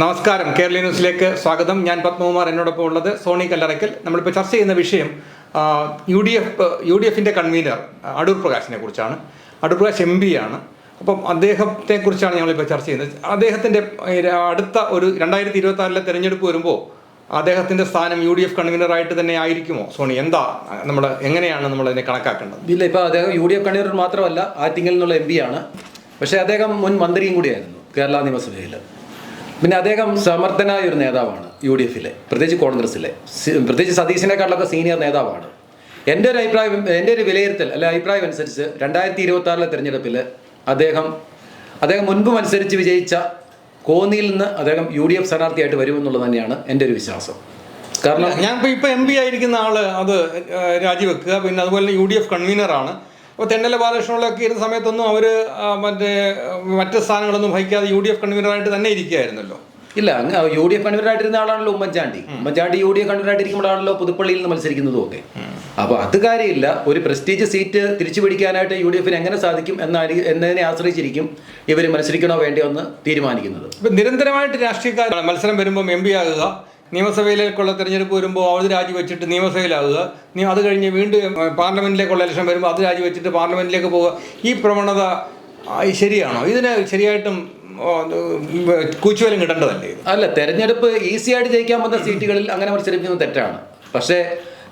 നമസ്കാരം. കേരള ന്യൂസിലേക്ക് സ്വാഗതം. ഞാൻ പത്മകുമാർ എന്നോടൊപ്പം ഉള്ളത് സോണി കല്ലറയ്ക്കൽ. നമ്മളിപ്പോൾ ചർച്ച ചെയ്യുന്ന വിഷയം U D F U D എഫിന്റെ കൺവീനർ അടൂർ പ്രകാശിനെ കുറിച്ചാണ്. അടൂർ പ്രകാശ് എം പി ആണ്. അപ്പം അദ്ദേഹത്തെ കുറിച്ചാണ് ഞങ്ങളിപ്പോൾ ചർച്ച ചെയ്യുന്നത്. അദ്ദേഹത്തിന്റെ അടുത്ത ഒരു രണ്ടായിരത്തി ഇരുപത്തി ആറിലെ തെരഞ്ഞെടുപ്പ് വരുമ്പോൾ അദ്ദേഹത്തിന്റെ സ്ഥാനം യു ഡി എഫ് കൺവീനറായിട്ട് തന്നെ ആയിരിക്കുമോ? സോണി എന്താ നമ്മൾ എങ്ങനെയാണ് നമ്മൾ അതിനെ കണക്കാക്കേണ്ടത്? ഇല്ല ഇപ്പോൾ അദ്ദേഹം യു ഡി എഫ് കൺവീനർ മാത്രമല്ല ആറ്റിങ്ങൽ നിന്നുള്ള എം പി ആണ്. പക്ഷേ അദ്ദേഹം മുൻ മന്ത്രിയും കൂടിയായിരുന്നു കേരള നിയമസഭയിൽ പിന്നെ അദ്ദേഹം സമർത്ഥനായ ഒരു നേതാവാണ് യു ഡി എഫിലെ പ്രത്യേകിച്ച് കോൺഗ്രസിലെ പ്രത്യേകിച്ച് സതീശിനെക്കാളൊക്കെ സീനിയർ നേതാവാണ്. എന്റെ ഒരു അഭിപ്രായം എന്റെ ഒരു വിലയിരുത്തൽ അല്ലെ അഭിപ്രായം അനുസരിച്ച് രണ്ടായിരത്തി ഇരുപത്തി ആറിലെ തെരഞ്ഞെടുപ്പിൽ അദ്ദേഹം അദ്ദേഹം മുൻപ് മത്സരിച്ച് വിജയിച്ച കോന്നിയിൽ നിന്ന് അദ്ദേഹം യു ഡി എഫ് സ്ഥാനാർത്ഥിയായിട്ട് വരുമെന്നുള്ളത് തന്നെയാണ് എന്റെ ഒരു വിശ്വാസം. കാരണം ഞാൻ ഇപ്പോൾ ഇപ്പോൾ എം പി ആയിരിക്കുന്ന ആൾ അത് രാജിവെക്കുക പിന്നെ അതുപോലെ യു ഡി എഫ് കൺവീനറാണ്. അപ്പോൾ തെന്നല ബാലകൃഷ്ണനൊക്കെ ഇരുന്ന സമയത്തൊന്നും അവർ മറ്റേ മറ്റ് സ്ഥാനങ്ങളൊന്നും വഹിക്കാതെ യു ഡി എഫ് കൺവീനറായിട്ട് തന്നെ ഇരിക്കുകയായിരുന്നല്ലോ. ഇല്ല അങ്ങ് യു ഡി എഫ് കൺവീനറായിട്ടിരുന്ന ആളാണല്ലോ Oommen Chandy. Oommen Chandy U D F കൺവീനറായിട്ടിരിക്കുമ്പോഴാണല്ലോ പുതുപ്പള്ളിയിൽ നിന്ന് മത്സരിക്കുന്നതും ഒക്കെ. അപ്പോൾ അത് കാര്യമില്ല. ഒരു പ്രസ്റ്റീജ് സീറ്റ് തിരിച്ചു പിടിക്കാനായിട്ട് യു ഡി എഫിന് എങ്ങനെ സാധിക്കും എന്നായി എന്നതിനെ ആശ്രയിച്ചിരിക്കും ഇവർ മത്സരിക്കണോ വേണ്ടിയോ എന്ന് തീരുമാനിക്കുന്നത്. ഇപ്പം നിരന്തരമായിട്ട് രാഷ്ട്രീയക്കാർ മത്സരം വരുമ്പോൾ എം പി ആകുക നിയമസഭയിലേക്കുള്ള തിരഞ്ഞെടുപ്പ് വരുമ്പോൾ അവധി രാജിവെച്ചിട്ട് നിയമസഭയിലാവുക. അത് കഴിഞ്ഞ് വീണ്ടും പാർലമെന്റിലേക്കുള്ള ഇലക്ഷൻ വരുമ്പോൾ അത് രാജിവെച്ചിട്ട് പാർലമെന്റിലേക്ക് പോവുക. ഈ പ്രവണത ശരിയാണോ? ഇതിന് ശരിയായിട്ടും കൂച്ചുവലം കിട്ടേണ്ടതല്ലേ അല്ല തെരഞ്ഞെടുപ്പ് ഈസി ആയിട്ട് ജയിക്കാൻ പറ്റുന്ന സീറ്റുകളിൽ അങ്ങനെ മത്സരിക്കുന്നത് തെറ്റാണ്. പക്ഷേ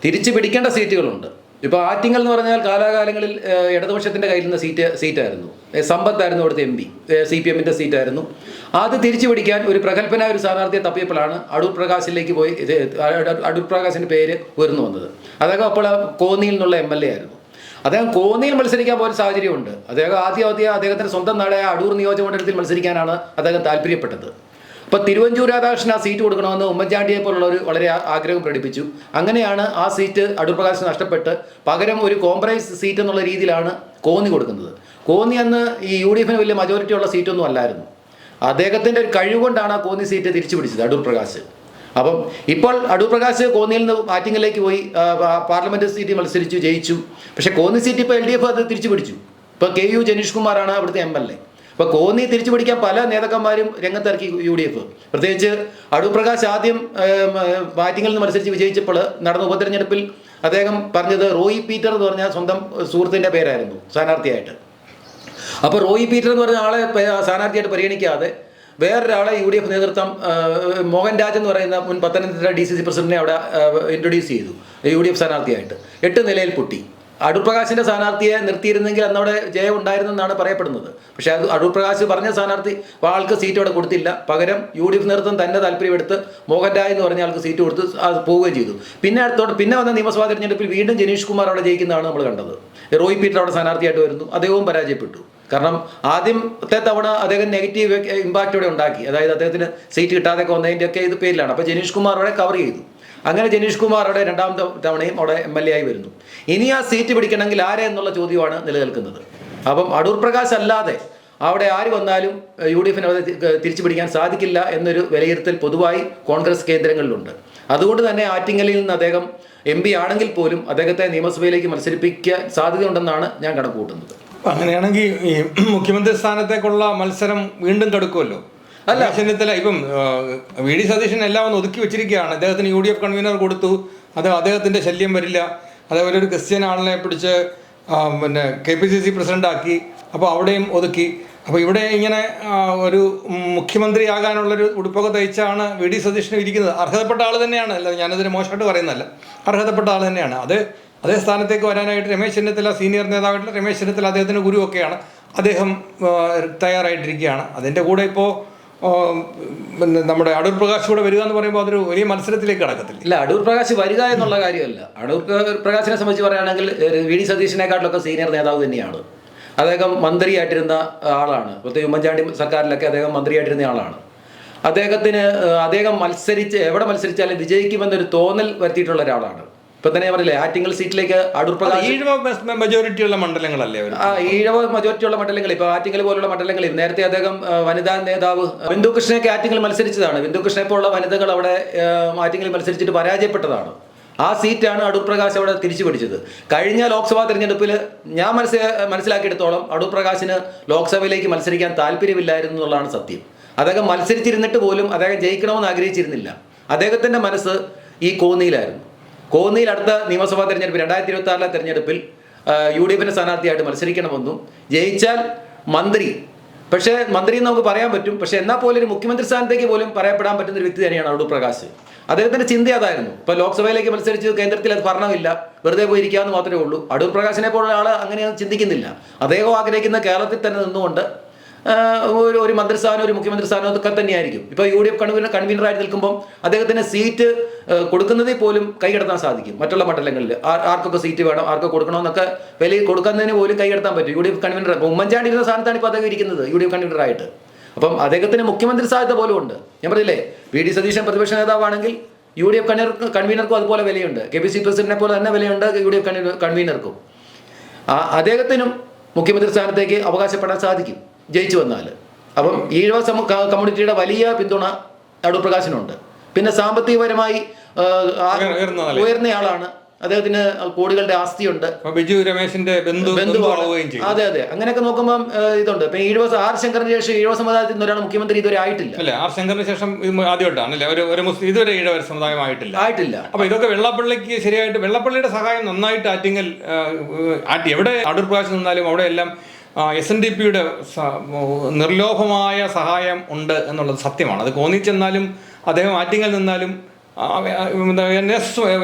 തിരിച്ചു പിടിക്കേണ്ട സീറ്റുകളുണ്ട്. ഇപ്പോൾ ആറ്റിങ്ങൽ എന്ന് പറഞ്ഞാൽ കാലാകാലങ്ങളിൽ ഇടതുപക്ഷത്തിന്റെ കയ്യിൽ നിന്ന് സീറ്റ് സീറ്റായിരുന്നു. സമ്പത്തായിരുന്നു അവിടുത്തെ എം പി. സി പി എമ്മിന്റെ സീറ്റായിരുന്നു. അത് തിരിച്ചു പിടിക്കാൻ ഒരു പ്രഗത്ഭനായ ഒരു സ്ഥാനാർത്ഥിയെ തപ്പിയപ്പോഴാണ് അടൂർ പ്രകാശിലേക്ക് പോയി അടൂർ- പ്രകാശിന്റെ പേര് ഉയർന്നു വന്നത്. അദ്ദേഹം അപ്പോൾ കോന്നിയിൽ നിന്നുള്ള എം എൽ എ ആയിരുന്നു. അദ്ദേഹം കോന്നിയിൽ മത്സരിക്കാൻ പോയ സാഹചര്യമുണ്ട്. അദ്ദേഹം ആദ്യം ആദ്യം അദ്ദേഹത്തിന്റെ സ്വന്തം നാടായ അടൂർ നിയോജകമണ്ഡലത്തിൽ മത്സരിക്കാനാണ് അദ്ദേഹം താല്പര്യപ്പെട്ടത്. അപ്പോൾ തിരുവഞ്ചൂർ രാധാകൃഷ്ണൻ ആ സീറ്റ് കൊടുക്കണമെന്ന് ഉമ്മൻചാണ്ടിയെ പോലുള്ളവർ വളരെ ആഗ്രഹം പ്രകടിപ്പിച്ചു. അങ്ങനെയാണ് ആ സീറ്റ് അടൂർ പ്രകാശ് നഷ്ടപ്പെട്ട് പകരം ഒരു കോംപ്രമൈസ് സീറ്റ് എന്നുള്ള രീതിയിലാണ് കോന്നി കൊടുക്കുന്നത്. കോന്നി അന്ന് ഈ യു ഡി എഫിന് വലിയ മജോറിറ്റി ഉള്ള സീറ്റൊന്നും അല്ലായിരുന്നു. അദ്ദേഹത്തിന്റെ ഒരു കഴിവുകൊണ്ടാണ് ആ കോന്നി സീറ്റ് തിരിച്ചു പിടിച്ചത് അടൂർ പ്രകാശ്. അപ്പം ഇപ്പോൾ അടൂർ പ്രകാശ് കോന്നിയിൽ നിന്ന് ആറ്റിങ്ങിലേക്ക് പോയി പാർലമെന്റ് സീറ്റ് മത്സരിച്ചു ജയിച്ചു. പക്ഷേ കോന്നി സീറ്റ് ഇപ്പോൾ എൽ ഡി എഫ് അത് തിരിച്ചു പിടിച്ചു. ഇപ്പോൾ കെ യു ജനീഷ് കുമാറാണ് അവിടുത്തെ എം എൽ എ. അപ്പോൾ കോന്നി തിരിച്ചു പിടിക്കാൻ പല നേതാക്കന്മാരും രംഗത്തിറക്കി യു ഡി എഫ്. പ്രത്യേകിച്ച് അടൂർ പ്രകാശ് ആദ്യം ബാറ്റിങ്ങിൽ നിന്ന് മത്സരിച്ച് വിജയിച്ചപ്പോൾ നടന്ന ഉപതെരഞ്ഞെടുപ്പിൽ അദ്ദേഹം പറഞ്ഞത് റോയി പീറ്റർ എന്ന് പറഞ്ഞ സ്വന്തം സുഹൃത്തിന്റെ പേരായിരുന്നു സ്ഥാനാർത്ഥിയായിട്ട്. അപ്പോൾ റോയി പീറ്റർ എന്ന് പറഞ്ഞ ആളെ സ്ഥാനാർത്ഥിയായിട്ട് പരിഗണിക്കാതെ വേറൊരാളെ യു ഡി എഫ് നേതൃത്വം മോഹൻ രാജ് എന്ന് പറയുന്ന മുൻ പത്തനംതിട്ട ഡി സി സി പ്രസിഡന്റിനെ അവിടെ ഇൻട്രൊഡ്യൂസ് ചെയ്തു യു ഡി എഫ് സ്ഥാനാർത്ഥിയായിട്ട്. എട്ട് നിലയിൽ പൊട്ടി. അടൂർ പ്രകാശിന്റെ സ്ഥാനാർത്ഥിയെ നിർത്തിയിരുന്നെങ്കിൽ അന്നവിടെ ജയം ഉണ്ടായിരുന്നെന്നാണ് പറയപ്പെടുന്നത്. പക്ഷേ അത് അടൂർ പ്രകാശ് പറഞ്ഞ സ്ഥാനാർത്ഥി ആൾക്ക് സീറ്റ് അവിടെ കൊടുത്തില്ല. പകരം യു ഡി എഫ് നേതൃത്വം തന്നെ താല്പര്യമെടുത്ത് മോഹൻ രായ് എന്ന് പറഞ്ഞ ആൾക്ക് സീറ്റ് കൊടുത്ത് അത് പോവുകയും ചെയ്തു. പിന്നെ അടുത്തോട്ട് പിന്നെ വന്ന നിയമസഭാ തിരഞ്ഞെടുപ്പിൽ വീണ്ടും ജനീഷ് കുമാർ അവിടെ ജയിക്കുന്നതാണ് നമ്മൾ കണ്ടത്. റോയ് പീറ്റർ അവിടെ സ്ഥാനാർത്ഥിയായിട്ട് വരുന്നു. അദ്ദേഹവും പരാജയപ്പെട്ടു. കാരണം ആദ്യത്തെ തവണ അദ്ദേഹം നെഗറ്റീവ് ഇമ്പാക്റ്റ് ഇവിടെ ഉണ്ടാക്കി. അതായത് അദ്ദേഹത്തിന് സീറ്റ് കിട്ടാതെ വന്നതിന്റെ ഒക്കെ ഇത് പേരിലാണ്. അപ്പോൾ ജനീഷ് കുമാർ അവിടെ കവർ ചെയ്തു. അങ്ങനെ ജനീഷ് കുമാർ അവിടെ രണ്ടാമത്തെ തവണയും അവിടെ എം എൽ എ ആയി വരുന്നു. ഇനി ആ സീറ്റ് പിടിക്കണമെങ്കിൽ ആരെ എന്നുള്ള ചോദ്യമാണ് നിലനിൽക്കുന്നത്. അപ്പം അടൂർ പ്രകാശ് അല്ലാതെ അവിടെ ആര് വന്നാലും യു ഡി എഫിന് അവിടെ തിരിച്ചു പിടിക്കാൻ സാധിക്കില്ല എന്നൊരു വിലയിരുത്തൽ പൊതുവായി കോൺഗ്രസ് കേന്ദ്രങ്ങളിലുണ്ട്. അതുകൊണ്ട് തന്നെ ആറ്റിങ്ങലിൽ നിന്ന് അദ്ദേഹം എം ആണെങ്കിൽ പോലും അദ്ദേഹത്തെ നിയമസഭയിലേക്ക് മത്സരിപ്പിക്കാൻ സാധ്യതയുണ്ടെന്നാണ് ഞാൻ കണക്ക് കൂട്ടുന്നത് അപ്പൊ അങ്ങനെയാണെങ്കിൽ ഈ മുഖ്യമന്ത്രി സ്ഥാനത്തേക്കുള്ള മത്സരം വീണ്ടും കടുക്കുമല്ലോ അല്ല. ചെന്നിത്തല ഇപ്പം വി ഡി സതീശൻ എല്ലാം ഒന്ന് ഒതുക്കി വെച്ചിരിക്കുകയാണ്. അദ്ദേഹത്തിന് യു ഡി എഫ് കൺവീനർ കൊടുത്തു. അത് അദ്ദേഹത്തിന്റെ ശല്യം വരില്ല. അതേപോലെ ഒരു ക്രിസ്ത്യൻ ആളിനെ പിടിച്ച് പിന്നെ കെ പി സി സി പ്രസിഡന്റാക്കി. അപ്പോൾ അവിടെയും ഒതുക്കി. അപ്പോൾ ഇവിടെ ഇങ്ങനെ ഒരു മുഖ്യമന്ത്രിയാകാനുള്ളൊരു ഉടുപ്പൊക്കെ തയ്ച്ചാണ് വി ഡി സതീശനും ഇരിക്കുന്നത്. അർഹതപ്പെട്ട ആൾ തന്നെയാണ്. അല്ല ഞാനതിന് മോശമായിട്ട് പറയുന്നതല്ല. അർഹതപ്പെട്ട ആൾ തന്നെയാണ്. അത് അതേ സ്ഥാനത്തേക്ക് വരാനായിട്ട് രമേശ് ചെന്നിത്തല സീനിയർ നേതാവായിട്ടുള്ള രമേശ് ചെന്നിത്തല അദ്ദേഹത്തിന്റെ ഗുരുവൊക്കെയാണ്. അദ്ദേഹം തയ്യാറായിട്ടിരിക്കുകയാണ്. അതിന്റെ കൂടെ ഇപ്പോൾ പിന്നെ നമ്മുടെ അടൂർ പ്രകാശ് കൂടെ വരിക എന്ന് പറയുമ്പോൾ അതൊരു വലിയ മത്സരത്തിലേക്ക് കടക്കത്തില്ല? ഇല്ല അടൂർ പ്രകാശ് വരിക എന്നുള്ള കാര്യമല്ല. അടൂർ പ്രകാശിനെ സംബന്ധിച്ച് പറയുകയാണെങ്കിൽ വി ഡി സതീശിനെക്കാട്ടിലൊക്കെ സീനിയർ നേതാവ് തന്നെയാണ്. അദ്ദേഹം മന്ത്രിയായിട്ടിരുന്ന ആളാണ്. പ്രത്യേകിച്ച് ഉമ്മൻചാണ്ടി സർക്കാരിലൊക്കെ അദ്ദേഹം മന്ത്രിയായിട്ടിരുന്ന ആളാണ്. അദ്ദേഹത്തിന് അദ്ദേഹം മത്സരിച്ച് എവിടെ മത്സരിച്ചാലും വിജയിക്കുമെന്നൊരു തോന്നൽ വരുത്തിയിട്ടുള്ള ഒരാളാണ്. ഇപ്പൊ തന്നെ പറയില്ലേ പറഞ്ഞില്ലേ ആറ്റിങ്ങൽ സീറ്റിലേക്ക് അടൂർ പ്രകാശ് ഈഴവ മെജോറിറ്റി ഉള്ള മണ്ഡലങ്ങളല്ലേ ആ ഈഴവ മെജോറിറ്റിയുള്ള ഉള്ള മണ്ഡലങ്ങൾ. ഇപ്പൊ ആറ്റിങ്ങൽ പോലുള്ള മണ്ഡലങ്ങളിൽ നേരത്തെ അദ്ദേഹം വനിതാ നേതാവ് ബിന്ദു കൃഷ്ണയൊക്കെ ആറ്റിങ്ങൽ മത്സരിച്ചതാണ്. ബിന്ദു കൃഷ്ണയെ പോലുള്ള വനിതകൾ അവിടെ ആറ്റിങ്ങൽ മത്സരിച്ചിട്ട് പരാജയപ്പെട്ടതാണ്. ആ സീറ്റാണ് അടൂർ പ്രകാശ് അവിടെ തിരിച്ചു പിടിച്ചത്. കഴിഞ്ഞ ലോക്സഭാ തെരഞ്ഞെടുപ്പിൽ ഞാൻ മനസ്സി മനസ്സിലാക്കിയെടുത്തോളം അടൂർ പ്രകാശിന് ലോക്സഭയിലേക്ക് മത്സരിക്കാൻ താല്പര്യമില്ലായിരുന്നു എന്നുള്ളതാണ് സത്യം. അദ്ദേഹം മത്സരിച്ചിരുന്നിട്ട് പോലും അദ്ദേഹം ജയിക്കണമെന്ന് ആഗ്രഹിച്ചിരുന്നില്ല. അദ്ദേഹത്തിന്റെ മനസ്സ് ഈ കോന്നിയിലായിരുന്നു. കോന്നിയിൽ അടുത്ത നിയമസഭാ തെരഞ്ഞെടുപ്പ് രണ്ടായിരത്തി ഇരുപത്തി ആറിലെ തെരഞ്ഞെടുപ്പിൽ യു ഡി എഫിന്റെ സ്ഥാനാർത്ഥിയായിട്ട് മത്സരിക്കണമെന്നും ജയിച്ചാൽ മന്ത്രി. പക്ഷേ മന്ത്രി എന്ന് നമുക്ക് പറയാൻ പറ്റും. പക്ഷെ എന്നാൽ പോലും ഒരു മുഖ്യമന്ത്രി സ്ഥാനത്തേക്ക് പോലും പറയപ്പെടാൻ പറ്റുന്ന ഒരു വ്യക്തി തന്നെയാണ് അടൂർ പ്രകാശ്. അദ്ദേഹത്തിന്റെ ചിന്ത അതായിരുന്നു. ഇപ്പൊ ലോക്സഭയിലേക്ക് മത്സരിച്ച് കേന്ദ്രത്തിൽ അത് ഭരണമില്ല. വെറുതെ പോയിരിക്കാന്ന് മാത്രമേ ഉള്ളൂ. അടൂർ പ്രകാശിനെ പോലുള്ള ആൾ അങ്ങനെ ചിന്തിക്കുന്നില്ല. അദ്ദേഹം ആഗ്രഹിക്കുന്ന കേരളത്തിൽ തന്നെ നിന്നുകൊണ്ട് ഒരു ഒരു മന്ത്രിസ്ഥാനം ഒരു മുഖ്യമന്ത്രി സ്ഥാനം ഒക്കെ തന്നെയായിരിക്കും. ഇപ്പോൾ യു ഡി എഫ് കൺവീനർ കൺവീനറായിട്ട് നിൽക്കുമ്പോൾ അദ്ദേഹത്തിന് സീറ്റ് കൊടുക്കുന്നതിൽ പോലും കൈകടത്താൻ സാധിക്കും മറ്റുള്ള മണ്ഡലങ്ങളിൽ. ആർക്കൊക്കെ സീറ്റ് വേണം ആർക്ക് കൊടുക്കണമെന്നൊക്കെ വില കൊടുക്കുന്നതിന് പോലും കൈകടത്താൻ പറ്റും. U D F convener Oommen Chandy ഇരുന്ന സ്ഥാനത്താണ് ഇപ്പോൾ അദ്ദേഹം ഇരിക്കുന്നത് യു ഡി എഫ് കൺവീനറായിട്ട്. അപ്പം അദ്ദേഹത്തിന് മുഖ്യമന്ത്രി സാധ്യത പോലും ഉണ്ട്. ഞാൻ പറഞ്ഞില്ലേ വി ഡി. സതീശൻ പ്രതിപക്ഷ നേതാവാണെങ്കിൽ യു ഡി എഫ് കൺവീനർ കൺവീനർക്കും അതുപോലെ വിലയുണ്ട്. കെ. പി. സി. പ്രസിഡന്റിനെ പോലെ തന്നെ വിലയുണ്ട് യു ഡി എഫ് കൺവീനർക്കും അദ്ദേഹത്തിനും മുഖ്യമന്ത്രി സ്ഥാനത്തേക്ക് അവകാശപ്പെടാൻ സാധിക്കും. ജയിച്ചു വന്നാൽ അപ്പം ഈഴവ സമ കമ്മ്യൂണിറ്റിയുടെ വലിയ പിന്തുണ അടൂർ പ്രകാശിനുണ്ട്. പിന്നെ സാമ്പത്തികപരമായി. ഉയർന്നയാളാണ് അദ്ദേഹത്തിന് കോടികളുടെ ആസ്തിയുണ്ട്. ബിജു രമേശിന്റെ അതെ അതെ. അങ്ങനെയൊക്കെ നോക്കുമ്പോൾ ഇതുണ്ട്. ഇപ്പൊ ഈഴവ ആർ ശങ്കറിന് ശേഷം ഈഴവ സമുദായത്തിൽ നിന്ന് ഒരാൾ മുഖ്യമന്ത്രി ഇതുവരെ ആയിട്ടില്ല. അല്ലെ ആർ ശങ്കറിന് ശേഷം ആദ്യമായിട്ടാണ് അല്ലെ? ഒരു ഒരു മുസ്ലിം ഇതുവരെ ഈഴവർ സമുദായമായിട്ടില്ല ആയിട്ടില്ല. അപ്പൊ ഇതൊക്കെ വെള്ളപ്പള്ളിക്ക് ശരിയായിട്ട് വെള്ളപ്പള്ളിയുടെ സഹായം നന്നായിട്ട് ആറ്റിങ്ങൽ ആറ്റി എവിടെ അടൂർ പ്രകാശം നിന്നാലും അവിടെ എല്ലാം എസ് എൻ ഡി പിയുടെ നിർലോഭമായ സഹായം ഉണ്ട് എന്നുള്ളത് സത്യമാണ്. അത് കോന്നി ചെന്നാലും അദ്ദേഹം ആറ്റിങ്ങൽ നിന്നാലും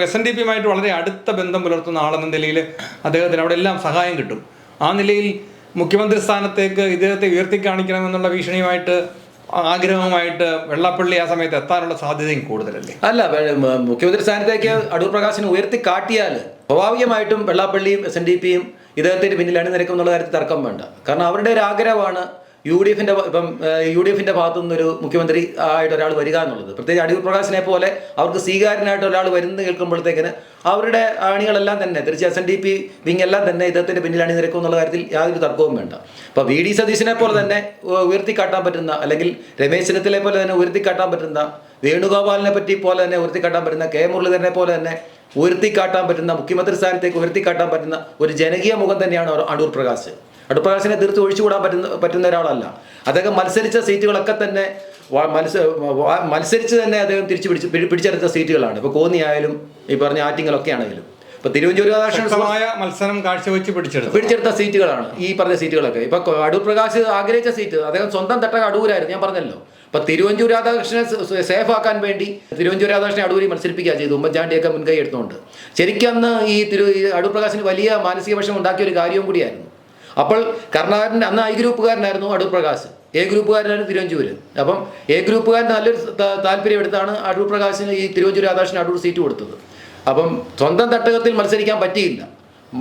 എസ് എൻ ഡി പിയുമായിട്ട് വളരെ അടുത്ത ബന്ധം പുലർത്തുന്ന ആളെന്ന നിലയിൽ അദ്ദേഹത്തിന് അവിടെ എല്ലാം സഹായം കിട്ടും. ആ നിലയിൽ മുഖ്യമന്ത്രി സ്ഥാനത്തേക്ക് ഇദ്ദേഹത്തെ ഉയർത്തി കാണിക്കണമെന്നുള്ള ഭീഷണിയുമായിട്ട് ആഗ്രഹവുമായിട്ട് വെള്ളാപ്പള്ളി ആ സമയത്ത് എത്താനുള്ള സാധ്യതയും കൂടുതലല്ലേ? അല്ല മുഖ്യമന്ത്രി സ്ഥാനത്തേക്ക് അടൂർ പ്രകാശിനെ ഉയർത്തി കാട്ടിയാൽ സ്വാഭാവികമായിട്ടും വെള്ളാപ്പള്ളിയും എസ് എൻ ഡി പിയും ഇദ്ദേഹത്തിന് പിന്നിൽ അണിനിരക്കും എന്നുള്ള കാര്യത്തിൽ തർക്കം വേണ്ട. കാരണം അവരുടെ ഒരു ആഗ്രഹമാണ് യു ഡി എഫിന്റെ ഇപ്പം യു ഡി എഫിന്റെ ഭാഗത്തു നിന്നൊരു മുഖ്യമന്ത്രി ആയിട്ട് ഒരാൾ വരിക എന്നുള്ളത്. പ്രത്യേകിച്ച് അടൂർ പ്രകാശിനെ പോലെ അവർക്ക് സ്വീകാര്യനായിട്ട് ഒരാൾ വരുന്നത് കേൾക്കുമ്പോഴത്തേക്കിന് അവരുടെ അണികളെല്ലാം തന്നെ തിരിച്ച് S N D P wing എല്ലാം തന്നെ ഇദ്ദേഹത്തിന്റെ പിന്നിൽ അണിനിരക്കും എന്നുള്ള കാര്യത്തിൽ യാതൊരു തർക്കവും വേണ്ട. അപ്പൊ വി ഡി സതീശിനെ പോലെ തന്നെ ഉയർത്തിക്കാട്ടാൻ പറ്റുന്ന അല്ലെങ്കിൽ രമേശ് ചെന്നിത്തലയെ പോലെ തന്നെ ഉയർത്തിക്കാട്ടാൻ പറ്റുന്ന വേണുഗോപാലിനെ പറ്റി പോലെ തന്നെ ഉയർത്തിക്കാട്ടാൻ പറ്റുന്ന കെ മുരളീധരനെ പോലെ തന്നെ ഉയർത്തിക്കാട്ടാൻ പറ്റുന്ന മുഖ്യമന്ത്രി സ്ഥാനത്തേക്ക് ഉയർത്തിക്കാട്ടാൻ പറ്റുന്ന ഒരു ജനകീയ മുഖം തന്നെയാണ് അടൂർ പ്രകാശ്. അടൂർ പ്രകാശിനെ തീർത്ത് ഒഴിച്ചുകൂടാൻ പറ്റുന്ന പറ്റുന്ന ഒരാളല്ല. അദ്ദേഹം മത്സരിച്ച സീറ്റുകളൊക്കെ തന്നെ മത്സ മത്സരിച്ച് തന്നെ അദ്ദേഹം തിരിച്ചു പിടിച്ച് പിടി- പിടിച്ചെടുത്ത സീറ്റുകളാണ്. ഇപ്പോൾ കോന്നി ആയാലും ഈ പറഞ്ഞ ആറ്റിങ്ങലൊക്കെ ആണെങ്കിലും. ഇപ്പൊ തിരുവഞ്ചൂർ രാധാകൃഷ്ണമായ മത്സരം കാഴ്ചവെച്ച് പിടിച്ചെടുത്തു. പിടിച്ചെടുത്ത സീറ്റുകളാണ് ഈ പറഞ്ഞ സീറ്റുകളൊക്കെ. ഇപ്പൊ അടൂർ പ്രകാശ് ആഗ്രഹിച്ച സീറ്റ് അദ്ദേഹം സ്വന്തം തട്ടക അടൂരായിരുന്നു ഞാൻ പറഞ്ഞല്ലോ. ഇപ്പൊ തിരുവഞ്ചൂർ രാധാകൃഷ്ണനെ സേഫ് ആക്കാൻ വേണ്ടി തിരുവഞ്ചൂർ രാധാകൃഷ്ണനെ അടൂരി മത്സരിപ്പിക്കുക ചെയ്തു. ഉമ്മൻചാണ്ടിയൊക്കെ മുൻകൈ എടുത്തുകൊണ്ട്. ശരിക്കും ഈ തിരു ഈ അടൂർ പ്രകാശിന് വലിയ മാനസിക വിഷമം ഉണ്ടാക്കിയ ഒരു കാര്യവും കൂടിയായിരുന്നു. അപ്പോൾ കർണാടകന്റെ അന്ന് ഐ ഗ്രൂപ്പുകാരനായിരുന്നു അടൂർ പ്രകാശ് എ ഗ്രൂപ്പുകാരനായിരുന്നു തിരുവഞ്ചൂര്. അപ്പം എ ഗ്രൂപ്പുകാരൻ നല്ലൊരു താല്പര്യം എടുത്താണ് അടൂർ പ്രകാശിന് ഈ തിരുവഞ്ചൂർ രാധാകൃഷ്ണൻ അടൂർ സീറ്റ് കൊടുത്തത്. അപ്പം സ്വന്തം തട്ടകത്തിൽ മത്സരിക്കാൻ പറ്റിയില്ല.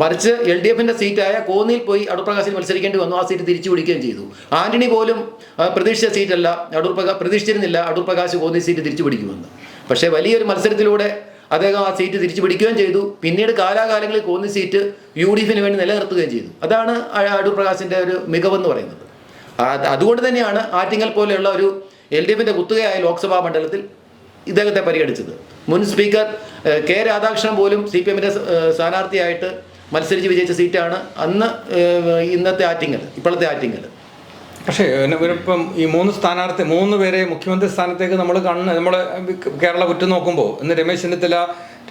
മറിച്ച് എൽ ഡി എഫിന്റെ സീറ്റായ കോന്നിയിൽ പോയി അടൂർ പ്രകാശിന് മത്സരിക്കേണ്ടി വന്നു. ആ സീറ്റ് തിരിച്ചു പിടിക്കുകയും ചെയ്തു. ആന്റണി പോലും പ്രതീക്ഷിച്ച സീറ്റല്ല അടൂർ പ്രകാശ് പ്രതീക്ഷിച്ചിരുന്നില്ല അടൂർ പ്രകാശ് കോന്നി സീറ്റ് തിരിച്ചു പിടിക്കുമെന്ന്. പക്ഷേ വലിയൊരു മത്സരത്തിലൂടെ അദ്ദേഹം ആ സീറ്റ് തിരിച്ചു പിടിക്കുകയും ചെയ്തു. പിന്നീട് കാലാകാലങ്ങളിൽ കോന്നി സീറ്റ് യു ഡി എഫിന് വേണ്ടി നിലനിർത്തുകയും ചെയ്തു. അതാണ് അടൂർ പ്രകാശിന്റെ ഒരു മികവെന്ന് പറയുന്നത്. അത് അതുകൊണ്ട് തന്നെയാണ് ആറ്റിങ്ങൽ പോലെയുള്ള ഒരു എൽ ഡി എഫിന്റെ കുത്തുകയായ ലോക്സഭാ മണ്ഡലത്തിൽ ഇദ്ദേഹത്തെ പരിഗണിച്ചത്. മുൻ സ്പീക്കർ കെ രാധാകൃഷ്ണൻ പോലും സി പി എമ്മിന്റെ സ്ഥാനാർത്ഥിയായിട്ട് മത്സരിച്ച് വിജയിച്ച സീറ്റാണ് അന്ന് ഇന്നത്തെ ആറ്റിങ്ങൽ ഇപ്പോഴത്തെ ആറ്റിങ്ങൽ പക്ഷേ ഇവരിപ്പം ഈ മൂന്ന് സ്ഥാനാർത്ഥി മൂന്ന് പേരെ മുഖ്യമന്ത്രി സ്ഥാനത്തേക്ക് നമ്മൾ കണ്ണ് നമ്മൾ കേരള കുറ്റം നോക്കുമ്പോൾ ഇന്ന് രമേശ് ചെന്നിത്തല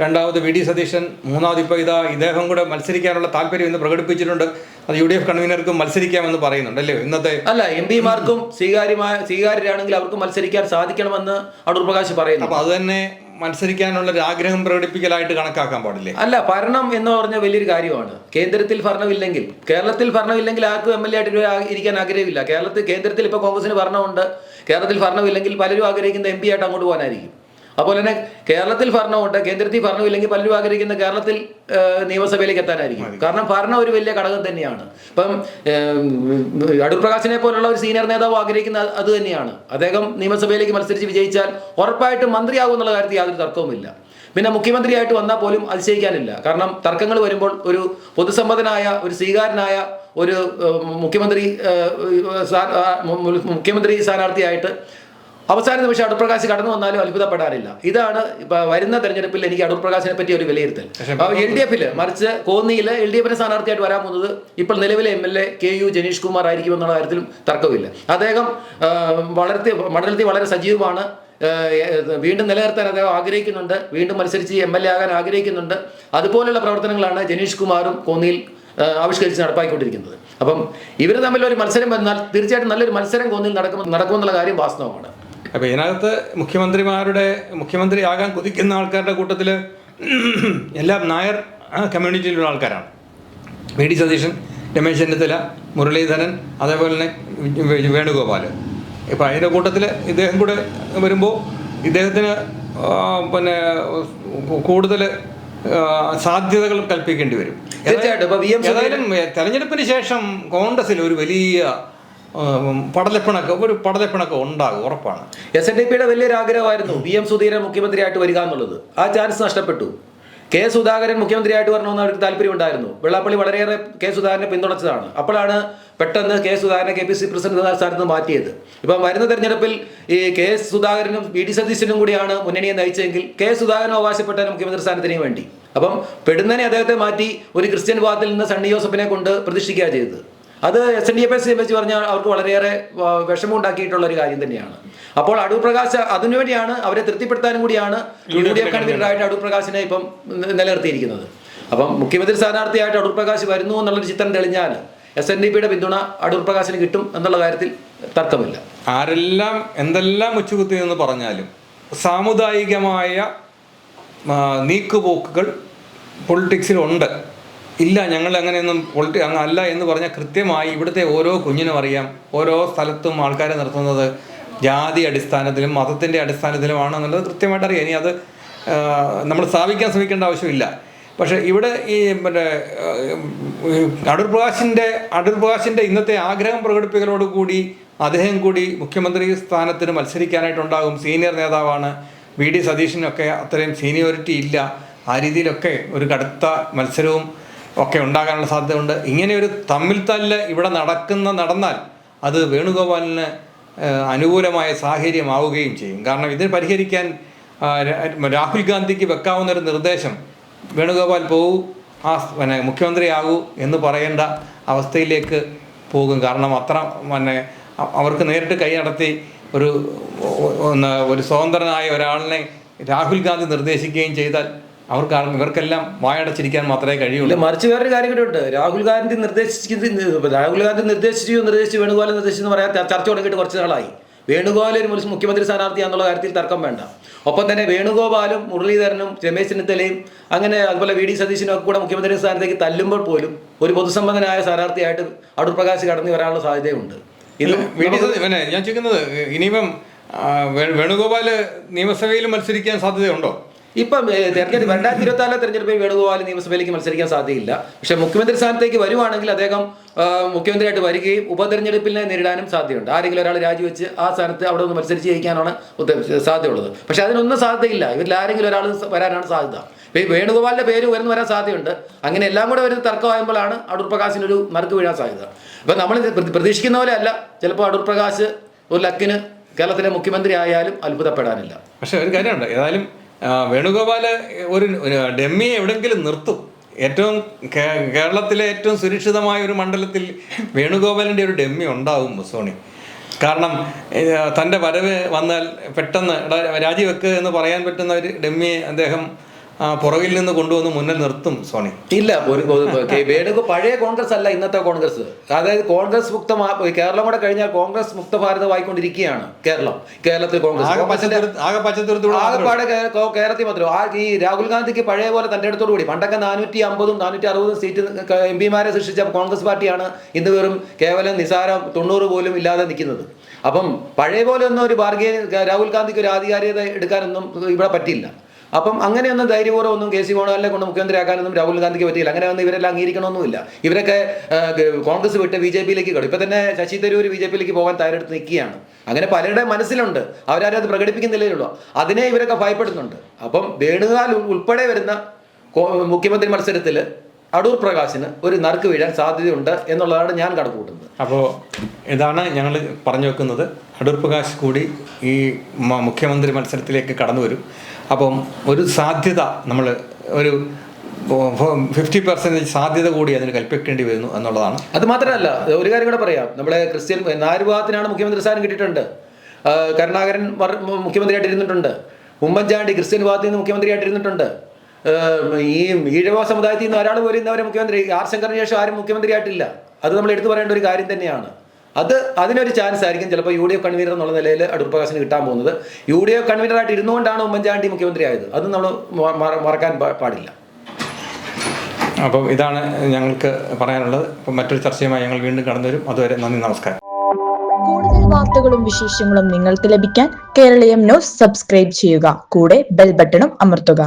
രണ്ടാമത് വി ഡി സതീശൻ മൂന്നാമത് ഇപ്പോൾ ഇതാ ഇദ്ദേഹം കൂടെ മത്സരിക്കാനുള്ള താല്പര്യം ഇന്ന് പ്രകടിപ്പിച്ചിട്ടുണ്ട്. അത് യു ഡി എഫ് കൺവീനർക്ക് മത്സരിക്കാമെന്ന് പറയുന്നുണ്ട് അല്ലേ? ഇന്നത്തെ അല്ല എം പിമാർക്കും സ്വീകാര്യമായ സ്വീകാര്യരാണെങ്കിൽ അവർക്ക് മത്സരിക്കാൻ സാധിക്കണമെന്ന് അടൂർ പ്രകാശ് പറയുന്നു. അപ്പൊ അത് തന്നെ മത്സരിക്കാനുള്ള ആഗ്രഹം പ്രകടിപ്പിക്കലായിട്ട് കണക്കാക്കാൻ പാടില്ലേ? അല്ല ഭരണം എന്ന് പറഞ്ഞ വലിയൊരു കാര്യമാണ്. കേന്ദ്രത്തിൽ ഭരണമില്ലെങ്കിൽ കേരളത്തിൽ ഭരണമില്ലെങ്കിൽ ആർക്കും എം എൽ എ ആയിട്ട് ഇരിക്കാൻ ആഗ്രഹമില്ല. കേരളത്തിൽ കേന്ദ്രത്തിൽ ഇപ്പോൾ കോൺഗ്രസിന് ഭരണമുണ്ട്. കേരളത്തിൽ ഭരണമില്ലെങ്കിൽ പലരും ആഗ്രഹിക്കുന്ന എം പി ആയിട്ട് അങ്ങോട്ട് പോകാനായിരിക്കും. അതുപോലെ തന്നെ കേരളത്തിൽ ഭരണമുണ്ട് കേന്ദ്രത്തിൽ ഭരണമില്ലെങ്കിൽ പലരും ആഗ്രഹിക്കുന്ന കേരളത്തിൽ നിയമസഭയിലേക്ക് എത്താനായിരിക്കും. കാരണം ഭരണം ഒരു വലിയ ഘടകം തന്നെയാണ്. ഇപ്പം അടുപ്രകാശിനെ അടൂർ പ്രകാശിനെ പോലുള്ള ഒരു സീനിയർ നേതാവ് ആഗ്രഹിക്കുന്ന അത് തന്നെയാണ്. അദ്ദേഹം നിയമസഭയിലേക്ക് മത്സരിച്ച് വിജയിച്ചാൽ ഉറപ്പായിട്ടും മന്ത്രിയാകും എന്നുള്ള കാര്യത്തിൽ യാതൊരു തർക്കവുമില്ല. പിന്നെ മുഖ്യമന്ത്രിയായിട്ട് വന്നാൽ പോലും അതിശയിക്കാനില്ല. കാരണം തർക്കങ്ങൾ വരുമ്പോൾ ഒരു പൊതുസമ്മതനായ ഒരു സ്വീകാരനായ ഒരു മുഖ്യമന്ത്രി മുഖ്യമന്ത്രി സ്ഥാനാർത്ഥിയായിട്ട് അവസാന നിമിഷം അടുപ്രകാശ് കടന്നു വന്നാലും അത്ഭുതപ്പെടാറില്ല. ഇതാണ് ഇപ്പൊ വരുന്ന തെരഞ്ഞെടുപ്പിൽ എനിക്ക് അടുപ്രകാശിനെ പറ്റി ഒരു വിലയിരുത്തൽ. എൽ ഡി എഫിൽ മറിച്ച് കോന്നിയിൽ എൽ ഡി എഫിന് സ്ഥാനാർത്ഥിയായിട്ട് വരാൻ പോകുന്നത് ഇപ്പോൾ നിലവിലെ M L A K U Janeesh Kumar ആയിരിക്കും എന്നുള്ള കാര്യത്തിലും തർക്കമില്ല അദ്ദേഹം വളർത്തി മണ്ഡലത്തിൽ വളരെ സജീവമാണ്. വീണ്ടും നിലനിർത്താൻ അദ്ദേഹം ആഗ്രഹിക്കുന്നുണ്ട്. വീണ്ടും മത്സരിച്ച് എം എൽ എ ആകാൻ ആഗ്രഹിക്കുന്നുണ്ട്. അതുപോലുള്ള പ്രവർത്തനങ്ങളാണ് ജനീഷ് കുമാറും കോന്നിയിൽ ആവിഷ്കരിച്ച് നടപ്പാക്കിക്കൊണ്ടിരിക്കുന്നത്. അപ്പം ഇവർ തമ്മിൽ ഒരു മത്സരം വന്നാൽ തീർച്ചയായിട്ടും നല്ലൊരു മത്സരം കോന്നിയിൽ നടക്കും നടക്കുമെന്നുള്ള കാര്യം വാസ്തവമാണ്. അപ്പൊ ഇതിനകത്ത് മുഖ്യമന്ത്രിമാരുടെ മുഖ്യമന്ത്രിയാകാൻ കുതിക്കുന്ന ആൾക്കാരുടെ കൂട്ടത്തിൽ എല്ലാം നായർ കമ്മ്യൂണിറ്റിയിലുള്ള ആൾക്കാരാണ്. വി. ഡി. സതീശൻ രമേശ് ചെന്നിത്തല മുരളീധരൻ അതേപോലെ തന്നെ വേണുഗോപാൽ ഇപ്പം അതിന്റെ കൂട്ടത്തിൽ ഇദ്ദേഹം കൂടെ വരുമ്പോൾ ഇദ്ദേഹത്തിന് പിന്നെ കൂടുതൽ സാധ്യതകൾ കൽപ്പിക്കേണ്ടി വരും. തീർച്ചയായിട്ടും. തെരഞ്ഞെടുപ്പിന് ശേഷം കോൺഗ്രസിൽ ഒരു വലിയ പടലപ്പിണക്കം ഒരു പടലപ്പിണക്കം ഉണ്ടാകും ഉറപ്പാണ്. എസ് എൻ ഡി പിയുടെ വലിയൊരു ആഗ്രഹമായിരുന്നു വി എം സുധീരൻ മുഖ്യമന്ത്രിയായിട്ട് വരിക എന്നുള്ളത്. ആ ചാൻസ് നഷ്ടപ്പെട്ടു. കെ സുധാകരൻ മുഖ്യമന്ത്രിയായിട്ട് വരണമെന്ന് അവർക്ക് താല്പര്യമുണ്ടായിരുന്നു. വെള്ളാപ്പള്ളി വളരെയേറെ കെ സുധാകരനെ പിന്തുണച്ചതാണ്. അപ്പോഴാണ് പെട്ടെന്ന് കെ സുധാകരനെ കെ പി സി പ്രസിഡന്റ് സ്ഥാനത്ത് മാറ്റിയത്. ഇപ്പം വരുന്ന തെരഞ്ഞെടുപ്പിൽ ഈ കെ സുധാകരനും വി ഡി സതീശനും കൂടിയാണ് മുന്നണിയെ നയിച്ചെങ്കിൽ കെ സുധാകരൻ അവകാശപ്പെട്ടാൽ മുഖ്യമന്ത്രി സ്ഥാനത്തിന് വേണ്ടി. അപ്പം പെടുന്നതിനെ അദ്ദേഹത്തെ മാറ്റി ഒരു ക്രിസ്ത്യൻ വിഭാഗത്തിൽ നിന്ന് സണ്ണി ജോസഫിനെ കൊണ്ട് പ്രതിഷ്ഠിക്കുക ചെയ്തത്. അത് S N D F S വെച്ച് പറഞ്ഞാൽ അവർക്ക് വളരെയേറെ വിഷമം വിഷമമുണ്ടാക്കിയിട്ടുള്ള ഒരു കാര്യം തന്നെയാണ്. അപ്പോൾ അടൂർ പ്രകാശ് അതിനുവേണ്ടിയാണ് അവരെ തൃപ്തിപ്പെടുത്താനും കൂടിയാണ് യു ഡി എഫ് കൺവീനറായിട്ട് അടൂർ പ്രകാശിനെ ഇപ്പം നിലനിർത്തിയിരിക്കുന്നത്. അപ്പം മുഖ്യമന്ത്രി സ്ഥാനാർത്ഥിയായിട്ട് അടൂർ പ്രകാശ് വരുന്നു എന്നുള്ളൊരു ചിത്രം തെളിഞ്ഞാൽ എസ് എൻ ഡി പിയുടെ പിന്തുണ അടൂർ പ്രകാശിന് കിട്ടും എന്നുള്ള കാര്യത്തിൽ തർക്കമില്ല. ആരെല്ലാം എന്തെല്ലാം ഉച്ചുകുത്തി എന്ന് പറഞ്ഞാലും സാമുദായികമായ നീക്കുപോക്കുകൾ പൊളിറ്റിക്സിലുണ്ട്. ഇല്ല ഞങ്ങൾ അങ്ങനെയൊന്നും പൊളിറ്റി അങ്ങ് അല്ല എന്ന് പറഞ്ഞാൽ കൃത്യമായി ഇവിടുത്തെ ഓരോ കുഞ്ഞിനും അറിയാം. ഓരോ സ്ഥലത്തും ആൾക്കാരെ നിർത്തുന്നത് ജാതി അടിസ്ഥാനത്തിലും മതത്തിന്റെ അടിസ്ഥാനത്തിലുമാണ് എന്നുള്ളത് കൃത്യമായിട്ട് അറിയാം. ഇനി അത് നമ്മൾ സ്ഥാപിക്കാൻ ശ്രമിക്കേണ്ട ആവശ്യമില്ല. പക്ഷേ ഇവിടെ ഈ മറ്റേ അടൂർ പ്രകാശിന്റെ അടൂർ പ്രകാശിന്റെ ഇന്നത്തെ ആഗ്രഹം പ്രകടിപ്പിക്കലോട് കൂടി അദ്ദേഹം കൂടി മുഖ്യമന്ത്രി സ്ഥാനത്തിന് മത്സരിക്കാനായിട്ടുണ്ടാകും. സീനിയർ നേതാവാണ്. വി ഡി സതീഷിനൊക്കെ അത്രയും സീനിയോറിറ്റി ഇല്ല. ആ രീതിയിലൊക്കെ ഒരു കടുത്ത മത്സരവും ഒക്കെ ഉണ്ടാകാനുള്ള സാധ്യതയുണ്ട്. ഇങ്ങനെയൊരു തമ്മിൽ തല്ല് ഇവിടെ നടക്കുന്ന നടന്നാൽ അത് വേണുഗോപാലിന് അനുകൂലമായ സാഹചര്യമാവുകയും ചെയ്യും. കാരണം ഇത് പരിഹരിക്കാൻ രാഹുൽ ഗാന്ധിക്ക് വെക്കാവുന്ന ഒരു നിർദ്ദേശം വേണുഗോപാൽ പോകൂ ആ പിന്നെ മുഖ്യമന്ത്രിയാകൂ എന്ന് പറയേണ്ട അവസ്ഥയിലേക്ക് പോകും. കാരണം അത്ര പിന്നെ അവർക്ക് നേരിട്ട് കൈ നടത്തി ഒരു ഒരു സ്വതന്ത്രനായ ഒരാളിനെ രാഹുൽ ഗാന്ധി നിർദ്ദേശിക്കുകയും ചെയ്താൽ അവർക്ക് കാരണം ഇവർക്കെല്ലാം വായടച്ചിരിക്കാൻ മാത്രമേ കഴിയുള്ളൂ. മറിച്ച് വേറൊരു കാര്യം കൂടെ ഉണ്ട്. രാഹുൽ ഗാന്ധി നിർദ്ദേശിക്കുന്ന രാഹുൽ ഗാന്ധി നിർദ്ദേശിച്ചു നിർദ്ദേശിച്ചു വേണുഗോപാലൻ നിർദ്ദേശിച്ചു എന്ന് പറയാൻ ചർച്ച തുടങ്ങിയിട്ട് കുറച്ച് നാളായി. വേണുഗോപാൽ ഒരു മുഖ്യമന്ത്രി സ്ഥാനാർത്ഥിയാന്നുള്ള കാര്യത്തിൽ തർക്കം വേണ്ട. ഒപ്പം തന്നെ വേണുഗോപാലും മുരളീധരനും രമേശ് ചെന്നിത്തലയും അങ്ങനെ അതുപോലെ വി ഡി സതീശനും ഒക്കെ കൂടെ മുഖ്യമന്ത്രി സ്ഥാനത്തേക്ക് തല്ലുമ്പോൾ പോലും ഒരു പൊതുസംബന്ധനായ സ്ഥാനാർത്ഥിയായിട്ട് അടൂർ പ്രകാശ് കടന്നു വരാനുള്ള സാധ്യതയുണ്ട്. ഇത് ഞാൻ ചോദിക്കുന്നത് ഇനിയിപ്പം വേണുഗോപാൽ വേണുഗോപാൽ നിയമസഭയിൽ മത്സരിക്കാൻ സാധ്യതയുണ്ടോ? ഇപ്പം തെരഞ്ഞെടുപ്പ് രണ്ടായിരത്തി ഇരുപത്തി നാലിലെ തെരഞ്ഞെടുപ്പിൽ വേണുഗോപാൽ നിയമസഭയിലേക്ക് മത്സരിക്കാൻ സാധ്യതയില്ല. പക്ഷേ മുഖ്യമന്ത്രി സ്ഥാനത്തേക്ക് വരുവാണെങ്കിൽ അദ്ദേഹം മുഖ്യമന്ത്രിയായിട്ട് വരികയും ഉപതെരഞ്ഞെടുപ്പിനെ നേരിടാനും സാധ്യതയുണ്ട്. ആരെങ്കിലും ഒരാൾ രാജിവെച്ച് ആ സ്ഥാനത്ത് അവിടെ ഒന്ന് മത്സരിച്ച് ജയിക്കാനാണ് സാധ്യതയുള്ളത്. പക്ഷേ അതിനൊന്നും സാധ്യതയില്ല. ഇവരിൽ ആരെങ്കിലും ഒരാൾ വരാനാണ് സാധ്യത. വേണുഗോപാലിന്റെ പേര് ഉയർന്നു വരാൻ സാധ്യതയുണ്ട്. അങ്ങനെ എല്ലാം കൂടെ ഒരു തർക്കമാകുമ്പോഴാണ് അടൂർ പ്രകാശിനൊരു നറുക്ക് വീഴാൻ സാധ്യത. അപ്പം നമ്മൾ പ്രതീക്ഷിക്കുന്ന പോലെ അല്ല. ചിലപ്പോൾ അടൂർ പ്രകാശ് ഒരു ലക്കിന് കേരളത്തിലെ മുഖ്യമന്ത്രി ആയാലും അത്ഭുതപ്പെടാനില്ല. പക്ഷെ ഒരു കാര്യമുണ്ട്. ഏതായാലും ആ, വേണുഗോപാൽ ഒരു ഡെമ്മിയെ എവിടെങ്കിലും നിർത്തും. ഏറ്റവും കേരളത്തിലെ ഏറ്റവും സുരക്ഷിതമായ ഒരു മണ്ഡലത്തിൽ വേണുഗോപാലിന്റെ ഒരു ഡെമ്മി ഉണ്ടാവും മുസോണി. കാരണം തന്റെ വരവ് വന്നാൽ പെട്ടെന്ന് രാജിവെക്കുക എന്ന് പറയാൻ പറ്റുന്ന ഒരു ഡെമ്മിയെ അദ്ദേഹം പുറകിൽ നിന്ന് കൊണ്ടുവന്ന് മുന്നിൽ നിർത്തും സോണി. ഇല്ല ഒരു വേണുഗോ പഴയ കോൺഗ്രസ് അല്ല ഇന്നത്തെ കോൺഗ്രസ്. അതായത് കോൺഗ്രസ് മുക്ത കേരളം കൂടെ കഴിഞ്ഞാൽ കോൺഗ്രസ് മുക്ത ഭാരതമായിക്കൊണ്ടിരിക്കുകയാണ് കേരളം കേരളത്തിൽ കോൺഗ്രസ്. ആകെപ്പാടെ കേരളത്തിൽ മാത്രം ആ ഈ രാഹുൽ ഗാന്ധിക്ക് പഴയ പോലെ തന്റെ അടുത്തോട് കൂടി പണ്ടൊക്കെ നാനൂറ്റി അമ്പതും നാനൂറ്റി അറുപതും സീറ്റ് എം പിമാരെ സൃഷ്ടിച്ച കോൺഗ്രസ് പാർട്ടിയാണ് ഇന്ന് വെറും കേവലം നിസാരം തൊണ്ണൂറ് പോലും ഇല്ലാതെ നിൽക്കുന്നത്. അപ്പം പഴയ പോലെ ഒന്നും ഒരു ബാർഗെ രാഹുൽ ഗാന്ധിക്ക് ഒരു ആധികാരികത എടുക്കാനൊന്നും ഇവിടെ പറ്റില്ല അപ്പം അങ്ങനെയൊന്നും ധൈര്യപൂർവം ഒന്നും കെ സി വേണുഗോപാലിനെ കൊണ്ട് മുഖ്യമന്ത്രിയാക്കാനൊന്നും രാഹുൽ ഗാന്ധിക്ക് പറ്റിയില്ല. അങ്ങനെ ഒന്നും ഇവരെല്ലാം അംഗീകരിക്കണമൊന്നുമില്ല. ഇവരൊക്കെ കോൺഗ്രസ് വിട്ട് ബി ജെ പിയിലേക്ക് കടു ഇപ്പൊ തന്നെ ശശി തരൂർ ബി ജെ പിയിലേക്ക് പോകാൻ തയ്യാറെടുത്ത് നിൽക്കുകയാണ്. അങ്ങനെ പലരുടെ മനസ്സിലുണ്ട്. അവരാരും അത് പ്രകടിപ്പിക്കുന്നില്ലേ ഉള്ളൂ അതിനെ ഇവരൊക്കെ ഭയപ്പെടുന്നുണ്ട്. അപ്പം ഉൾ- ഉൾപ്പെടെ വരുന്ന മുഖ്യമന്ത്രി മത്സരത്തിൽ അടൂർ പ്രകാശിന് ഒരു നറുക്ക് വീഴാൻ സാധ്യതയുണ്ട് എന്നുള്ളതാണ് ഞാൻ കണക്ക് കൂട്ടുന്നത് അപ്പോൾ ഇതാണ് ഞങ്ങൾ പറഞ്ഞു വെക്കുന്നത്. അടൂർ പ്രകാശ് കൂടി ഈ മുഖ്യമന്ത്രി മത്സരത്തിലേക്ക് കടന്നു വരും. അപ്പം ഒരു സാധ്യത നമ്മൾ ഒരു ഫിഫ്റ്റി പെർസെന്റേജ് സാധ്യത കൂടി അതിന് കൽപ്പിക്കേണ്ടി വരുന്നു എന്നുള്ളതാണ്. അത് മാത്രമല്ല ഒരു കാര്യം കൂടെ പറയാം. നമ്മുടെ ക്രിസ്ത്യൻ നാല് വിഭാഗത്തിനാണ് മുഖ്യമന്ത്രി സ്ഥാനം കിട്ടിയിട്ടുണ്ട്. കരുണാകരൻ മുഖ്യമന്ത്രിയായിട്ട് ഇരുന്നിട്ടുണ്ട് ഉമ്മൻചാണ്ടി ക്രിസ്ത്യൻ വിഭാഗത്തിൽ നിന്ന് മുഖ്യമന്ത്രിയായിട്ട് ഇരുന്നിട്ടുണ്ട് ഈ ഈഴവ സമുദായത്തിൽ നിന്ന് ഒരാൾ പോലും ഇന്നവരെ മുഖ്യമന്ത്രി ആർ ശങ്കറിന് ശേഷം ആരും മുഖ്യമന്ത്രിയായിട്ടില്ല. അത് നമ്മൾ എടുത്തു പറയേണ്ട ഒരു കാര്യം തന്നെയാണ്. അത് അതിനൊരു ചാൻസ് ആയിരിക്കും ചിലപ്പോൾ യു ഡി എഫ് കൺവീനർ എന്നുള്ള നിലയിൽ അടൂർ പ്രകാശിന് കിട്ടാൻ പോകുന്നത്. യു ഡി എഫ് കൺവീനറായിട്ട് ഇരുന്നുകൊണ്ടാണ് ഉമ്മൻചാണ്ടി മുഖ്യമന്ത്രി ആയത് അത് നമ്മൾ മറക്കാൻ പാടില്ല. അപ്പം ഇതാണ് ഞങ്ങൾക്ക് പറയാനുള്ളത്. അപ്പം മറ്റൊരു ചർച്ചയുമായി ഞങ്ങൾ വീണ്ടും കടന്നു വരും അതുവരെ നന്ദി നമസ്കാരം. കൂടുതൽ വാർത്തകളും വിശേഷങ്ങളും നിങ്ങൾക്ക് ലഭിക്കാൻ കേരളീയം ന്യൂസ് സബ്സ്ക്രൈബ് ചെയ്യുക. കൂടെ ബെൽ ബട്ടണും അമർത്തുക.